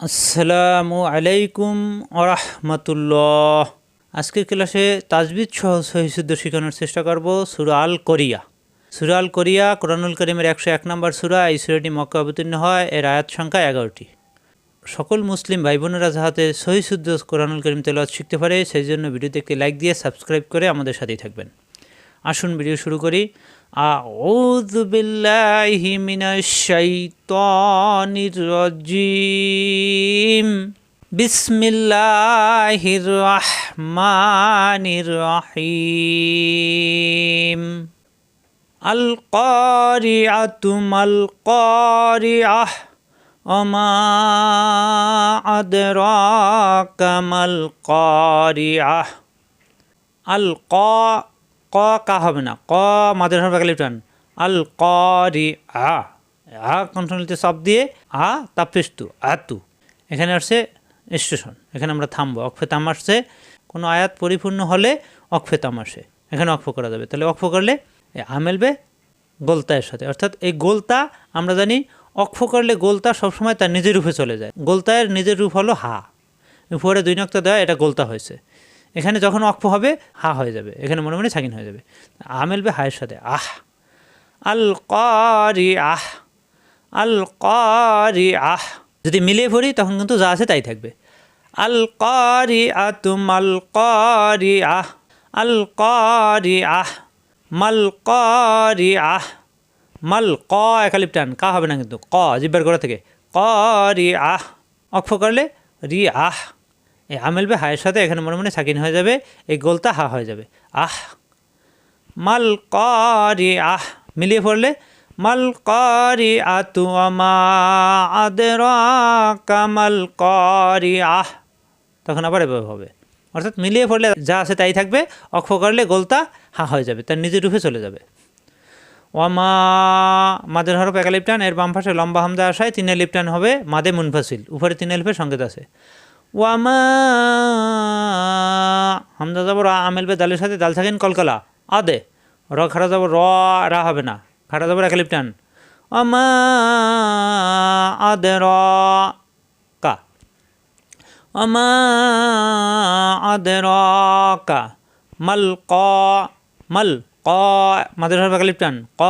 আসসালামু আলাইকুম আরহামতুল্লাহ আজকের ক্লাসে তাজবিদ সহ সহিশুদ্ধ শেখানোর চেষ্টা করব সুরা আল কোরিয়া সুরা আল কোরিয়া কোরআনুল করিমের একশো এক নম্বর সুরা, এই সুরাটি মক্কা অবতীর্ণ হয়, এর আয়াত সংখ্যা এগারোটি। সকল মুসলিম ভাই বোনেরা যাহাতে সহিশুদ্ধ কোরআনুল করিম তেলাওয়াত শিখতে পারে, সেই জন্য ভিডিওতে একটি লাইক দিয়ে সাবস্ক্রাইব করে আমাদের সাথেই থাকবেন। আসুন ভিডিও শুরু করি। আউযু বিসমিল্লাহির রহমানির রহিম। আল কারিআতু মাল কারিআহ ওমা আদরাকা মাল কারিআহ আল ক ক হবে না। ক মাদের হবে লিপটান আল ক রি আ আ কন্ট্রোলিতে সব দিয়ে আ, তা তাপেস্তু আতু। এখানে আসছে স্টেশন। এখানে আমরা থামবো। অক্ষেতাম আসছে। কোনো আয়াত পরিপূর্ণ হলে অক্ষেতাম আসে। এখানে অক্ষ করা যাবে। তাহলে অক্ষ করলে আ মেলবে গোলতায়ের সাথে। অর্থাৎ এই গোলতা, আমরা জানি অক্ষ করলে গোলতা সবসময় তার নিজের রূপে চলে যায়। গোলতায়ের নিজের রূপ হলো হা। উপরে দুই নক্তা দেওয়া, এটা গোলতা হয়েছে। এখানে যখন অক্ষ হবে, হা হয়ে যাবে। এখানে মনে মনে ছাকিন হয়ে যাবে। আ মেলবে হায়ের সাথে, আহ। আল কারি আহ, আল কারি আহ। যদি মিলিয়ে পড়ি, তখন কিন্তু যা আছে তাই থাকবে। আল কারি তুম আল কারি আহ, আল কারি আহ, মাল কারি আহ, মাল ক একালিপটান কা হবে না কিন্তু, ক, জিব্বার গোড়া থেকে। ক রি আহ অক্ষ করলে রি আহ। এই আ মেলবে হায়ের সাথে এখানে মনে মনে সাকিন হয়ে যাবে, এই গোলতা হা হয়ে যাবে। আহ, মাল করি আহ, মিলিয়ে পড়লে, মাল করি আতু আমা আদের কামাল করি আহ, তখন আবার এভাবে হবে। অর্থাৎ মিলিয়ে পড়লে যা আছে তাই থাকবে, অক্ষ করলে গোলতা হা হয়ে যাবে, তার নিজের রূপে চলে যাবে। ওয়ামা মাদের হরফ একা লিপটান এর বাম পাশে লম্বা হামদা আসায় তিনে লিপটান হবে মাদে মুনফাসিল, উপরে তিনে লিপের সংকেত আছে। ওয়ামা যাব রা আমেলবে দালের সাথে দাল থাকেন কলকলা। আদে র খাড়া যাব র, রা হবে না। খাড়া যাব একা লিপটান ওয়ামা আদে র, কা। ওয়ামা আদে র, কা। মাল, ক মাল, ক মাদের হরফ একা লিপটান ক,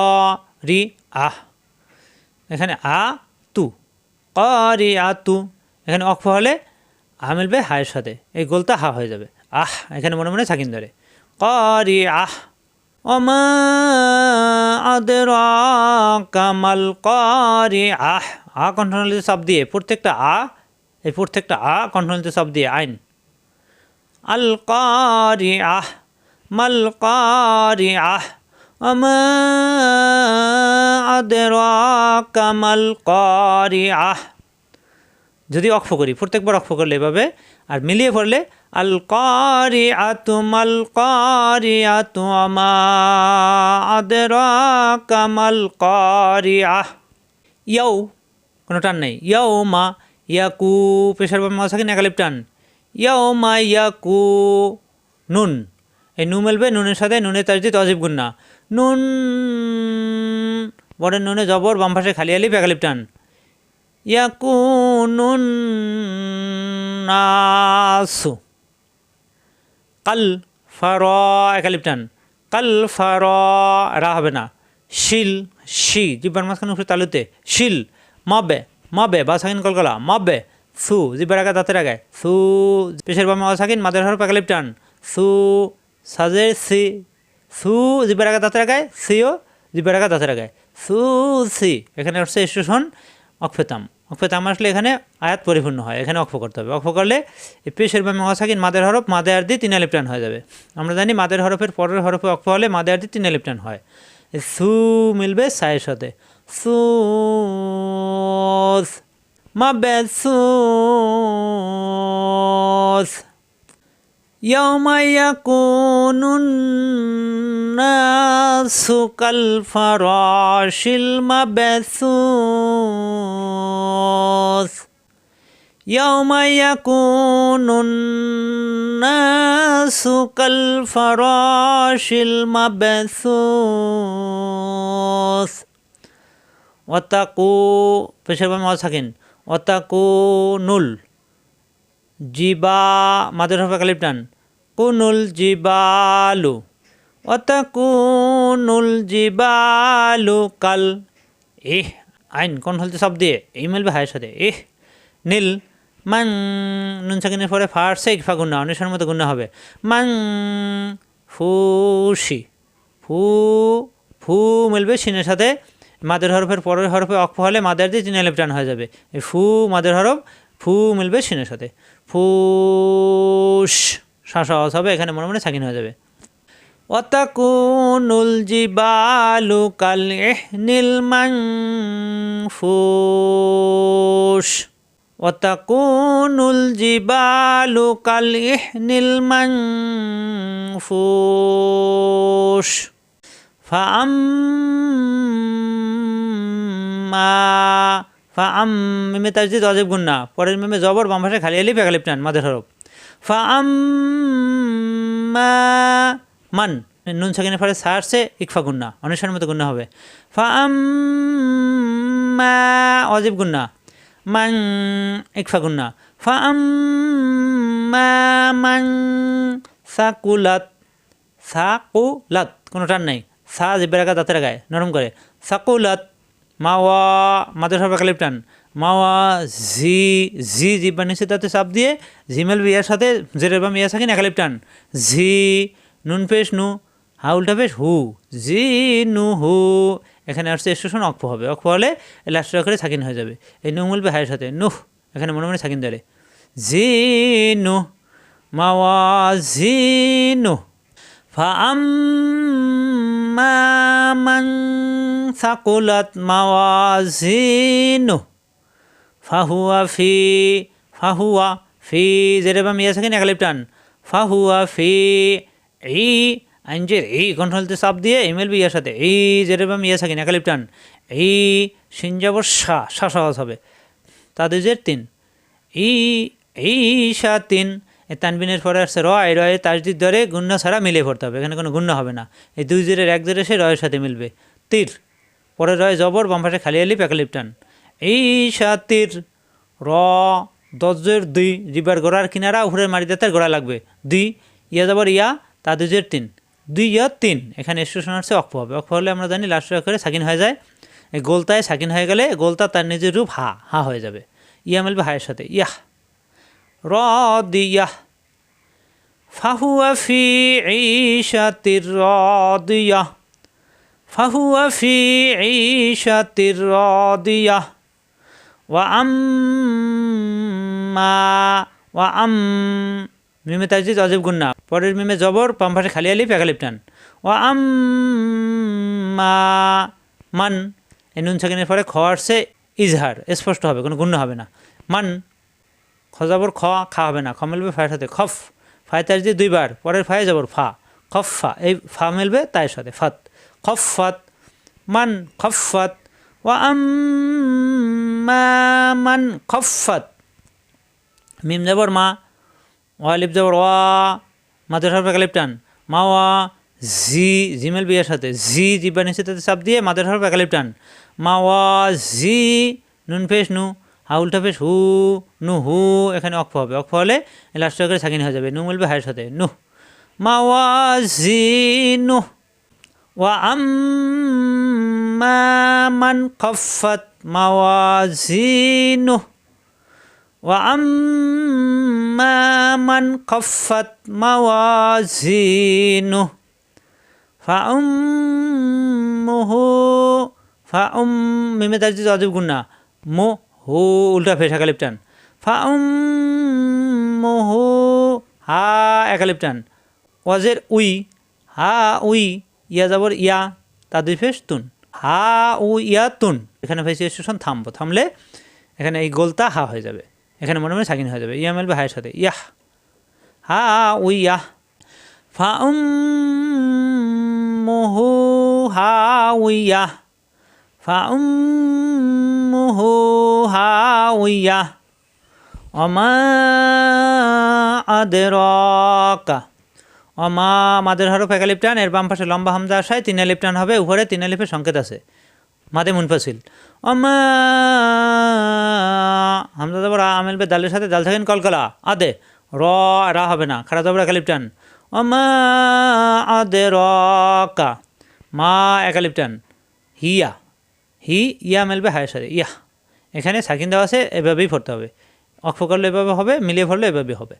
রি আহ এখানে আ, তু। ক, রি, আ, তু। এখানে অক্ষ হলে আহ মিলবে হায়ের সাথে। এই গোলটা হা হয়ে যাবে। আহ, এখানে মনে মনে থাকিন ধরে। করি আহ, ওমা আদের কামাল করি আহ। আ কণ্ঠনালিতে সব দিয়ে প্রত্যেকটা আ, এই প্রত্যেকটা আ কণ্ঠনালিতে সব দিয়ে আইন। আল করি আহ, মাল করি আহ, ওমা আদের কামাল করি আহ। যদি অক্ষ করি, প্রত্যেকবার অক্ষ করলে এভাবে, আর মিলিয়ে পড়লে আল কারি আতু মাল কারি আতু আমা আদের কামাল কারি আহ ইয়াও কোনো টান নেই। ইয়াও মা ইয়াকু, পেশার বা মাথা কিনে একালিপ টান। ইয়াও মা ইয়াকু, নুন। এই নু মেলবে, নুনের সাথে নুনের তাজদি তজিব গুন্না নুন বড় নুনে জবর, বাম পাশে খালি আলিপ, একালিপ টান। ইয়াকুনুন নাসু কাল ফার একালিপটান কাল ফার, রা হবে না। শিল, শি, জিব্বার মাঝখানে উপরে তালুতে। শিল, মাবে মাবে, বা সাকিন কলকলা। মাবে, সু, জিব্বার আগে দাঁতের আগে। সু, পেশের বামে অসাকিন মাদের হর একালিপটান সু, সাজের সি। সু, জিব্বার আগে দাঁতের আগে। সিও জিব্বার আগে দাঁতের আগে। সু, সি। এখানে হচ্ছে স্টেশন অক্ষেতাম। অক্ফ তামা আসলে এখানে আয়াত পরিপূর্ণ হয়, এখানে অক্ফ করতে হবে। অক্ফ করলে পেশের বা মহাসাকিন মাদের হরফ, মাদে আর্দি তিন আলিপ্টান হয়ে যাবে। আমরা জানি মাদের হরফের পরের হরফে অক্ফ হলে মাদে আর তিন আলিপ্টান হয়। সু মিলবে সায়ের সাথে। সু মা মাবেসুস ইয়ামাইয়া কুনুন্নাসু কাল মা মাবেসুস المبثوث يوم يكون الناس كالفراش المبثوث ওয়াতাকু পেশের বামে ওয়া সাকিন অতাকুনুল জিবা মাদের হরফ একালিপ টান কুনুল জিবালু অতাকুনুল জিবালু কাল এহ আইন কোন হলতে সব দিয়ে, এই মিলবে হায়ের সাথে। এহ নীল মাং নুন সাকিনের পরে ফার্সে ইকফা গুন্না, অনেশের মতো গুন্না হবে। মাং ফুসি ফু ফু মিলবে সিনের সাথে। মাদের হরফের পরের হরফে অক্ষ হলে মাদের দিয়ে তিন আলিফ টান হয়ে যাবে। এই ফু মাদের হরফ, ফু মিলবে সিনের সাথে। ফুস শ্বাস হবে, এখানে মনে মনে সাকিন হয়ে যাবে। অতাকুনুল জিবালু কাল ইহনিল মানফুস অতাকুনুল জিবালু কাল ইহনিল মানফুস ফাআম্মা ফাআম মিমে তাজদিদ অজেব গুন্না পরের মিমে জবর বাম ভাষায় খালি আলিফ একালিপ টান মাদের হরফ। ফাআম্মা মান, নুন সাকিনের পরে সারসে ইকফা গুন্না, অনেশের মতো গুন্না হবে। ফাআম্মা, অজেব গুন্না, মান ইকফা গুন্না। ফাআম্মা, মান সাকুলাত সাকুলাত, কোনো টান নাই। সা জিব্বের আগা দাঁতের গায়ে নরম করে। সাকুলাত, মাওয়া মাদের সব একালিপ টান। মাওয়া, জি জি জিব্বা নিচে তাতে চাপ দিয়ে ঝিমেল বিয়ার সাথে জেরের বাম ইয়া থাকেন একালিপ টান। ঝি নুন পেশ নু হা উল্টা পেশ হু, জি নু হু। এখানে আসছে স্টেশন অক্ফ হবে। অক্ফ হলে লাস্টের অক্ষরে সাকিন হয়ে যাবে। এই নু মিলবে হায়ের সাথে। নুহ, এখানে মনে মনে সাকিন ধরে। জি নু, মাওয়া, জি নু। ফা আম জি নু। ফাহুয়া ফি ফাহুয়া ফি। যেটা আমি ইয়ে সাকিন একালিপ টান ফাহুয়া ফি ই আইনজের এই কন্ট্রোলতে চাপ দিয়ে ইমেল বিয়ার সাথে, এই যেরকম ইয়ে থাকেন একালিপ টান, এই সিনজাবর সা সা সহজ হবে। তাদের যে তিন ই এই সা তিন এই তানবিনের পরে আসছে র রয় রয়ে তাজদিদ দরে গুণ্য ছাড়া মিলে পড়তে হবে, এখানে কোনো গুণ্য হবে না। এই দুই জেরের এক জেরে সে রয়ের সাথে মিলবে। তীর, পরে রয় জবর, বাম পাশে খালি আলিপ একালিপ টান। এই সাতির র দশের দুই জিবার গোড়ার কিনারা, উপরের মারি দাঁতের গোড়া লাগবে। দুই, ইয়া যাবার ইয়া তা দুই তিন। দুই ইয় তিন। এখানে স্টেশন আসছে অক্ষ হবে। অক্ষ হলে আমরা জানি লাস্ট করে সাকিন হয়ে যায়। এই গোলতায় সাকিন হয়ে গেলে গোলতা তার নিজের রূপ হা হা হয়ে যাবে। ইয়া মেলবে হায়ের সাথে। ইয়াহ। র দি ইয়াহ ফাহুয়া ফি ঈশাতির র দি ফাহু আফি ফি ঈশাতির র দিয়া ওয়া আম্মা, ওয়া আম মিমে তাজিদ অজীব গুন্না। পরের মিমে জবর পাম পাশে খালি আলিফ একালিপ টান। ও আম্মা মান। এই নুন সেকেন্ডের পরে খ আসছে ইজহার। স্পষ্ট হবে, কোনো গুণ্য হবে না। মান। খজাবর খ খা হবে না। খ মিলবে ফায়ের সাথে। খফ। ফায় দিয়ে দুইবার। পরের ফায়ে যাবর ফা। খফ, ফা। এই ফা মিলবে তার সাথে। ফাত। খফাত মান খফাত ও মান খফাত মিম যাবর মা। ওয়ালিপ যাবর ওয়া মাদের হরফে কালিপ টান। মা ওয়া, জি, জিমেল বিয়ের সাথে। জি জিব্বা নিচে তাতে চাপ দিয়ে মাদের হরফে কালিপ টান। মা ওয়া, জি, নুন ফেস, নু। হাউলটা ফেস, হু, নু, হু, এখানে অক্ষ হবে। অক্ষ হলে লাস্ট করে সাকিন হয়ে যাবে। নু মিলবে হায়ের সাথে। নু। মাওয়াজি নু। ওয়া আম্মা মান খফাত মাওয়াজিনু ওয়া আম্মা মান খফাত মাওয়াজিনু ফাউম্মুহু ফাউম মিমে তাজিদ অজীব গুন্না মো হু উল্টা ফেস একালিপ টান ফা হু হা একালিপ টান ওয়াজের উই, হা উই, ইয়া যাবর ইয়া, তা দুই ফেস তুন, হা উ ইয়া তুন, এখানে ফেস স্টেশন থামবো, থামলে এখানে এই গোলতা হা হয়ে যাবে। এখানে মনে মনে সাকিন হয়ে যাবে। ইয়া মেলবে হায়ের সাথে। ইয়াহ। হা, উই ইয়াহ। ফা উম মুহু, হা, উই ইয়াহ। ফা উম মুহু, হা, উই ইয়াহ। অমা আদের অমা মাদের হরফ একালিপটান, এর বাম পাশে লম্বা হামদা আসায় তিন লিপটান হবে, উপরে তিন লিপের সংকেত আছে। মাদে মুনফাসিল। অমা হামজা জবর আমেল বে দালের সাথে দাল থাকেন কলকলা। আদে, র, রা হবে না, খারা জবর একালিপ টান অমা আদে, র, কা, মা একালিপ টান হিয়া হি, ইয়া মেলবে হায়ের সাথে। ইয়া এখানে সাকিন দেওয়া আছে, এভাবেই পড়তে হবে। অক্ষ করলে এভাবে হবে, মিলিয়ে পড়লে এভাবে হবে।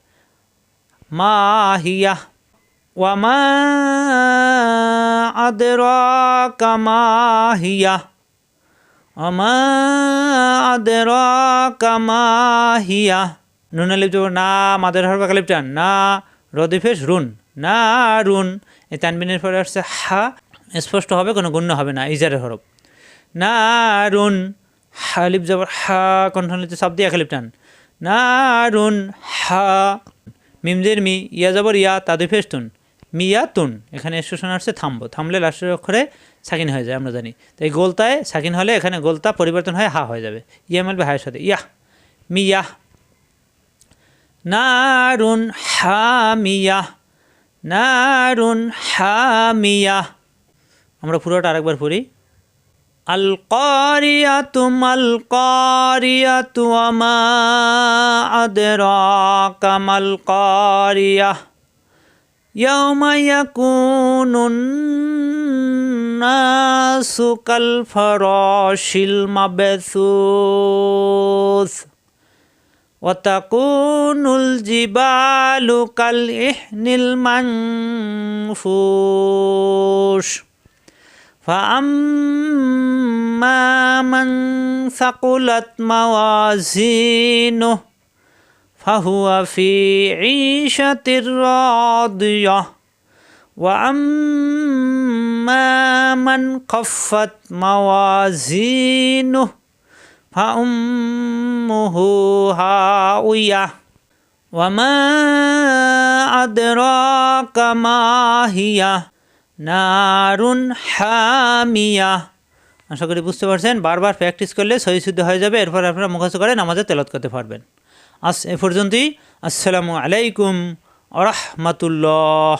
মা হিয়া আদরাকা মা হিয়া আমা আদরাকা মা হিয়া নুন লিপ না, মাদের হর বাকা লিপটান না রদিফেশ রুন, না রুন। এই তানবিনের পরে আসছে হা, স্পষ্ট হবে, কোনো গুণ্য হবে না, ইজারের হরফ। না রুন হালিপ জবর হা কণ্ঠলিতে শব্দ এক লিপটান না। রুন, হা মিমজের মি, ইয়া জবর ইয়া তাদের মিয়া তুন এখানে স্টেশন আসছে থামবো। থামলে লাস্টের অক্ষরে সাকিন হয়ে যায়, আমরা জানি। তো এই গোলতায় সাকিন হলে এখানে গোলতা পরিবর্তন হয়ে হা হয়ে যাবে। ইয়া মেলবে হায়ের সাথে ইয়া মিয়া, নারুন হামিয়া নারুন হামিয়া আমরা পুরোটা আরেকবার পড়ি। আল করিয়া কারিয়াতু মাল কারিয়াতু আমা আদরাকা মাল কারিয়া। يوم يكون الناس كالفراش المبثوث وتكون الجبال كالإحن المنفوش فأما من ثقلت موازينه فهو في عيشة راضية وأما من خفت موازينه فأمه هاوية وما أدراك ما هي نار حامية আশা করি বুঝতে পারছেন বারবার প্র্যাকটিস করলে সহি শুদ্ধ হয়ে যাবে এরপর আপনারা মুখস্থ করে নামাজে তেলত করতে পারবেন আস এ পর্যন্তই। আসসালামু আলাইকুম আরহামাতুল্লাহ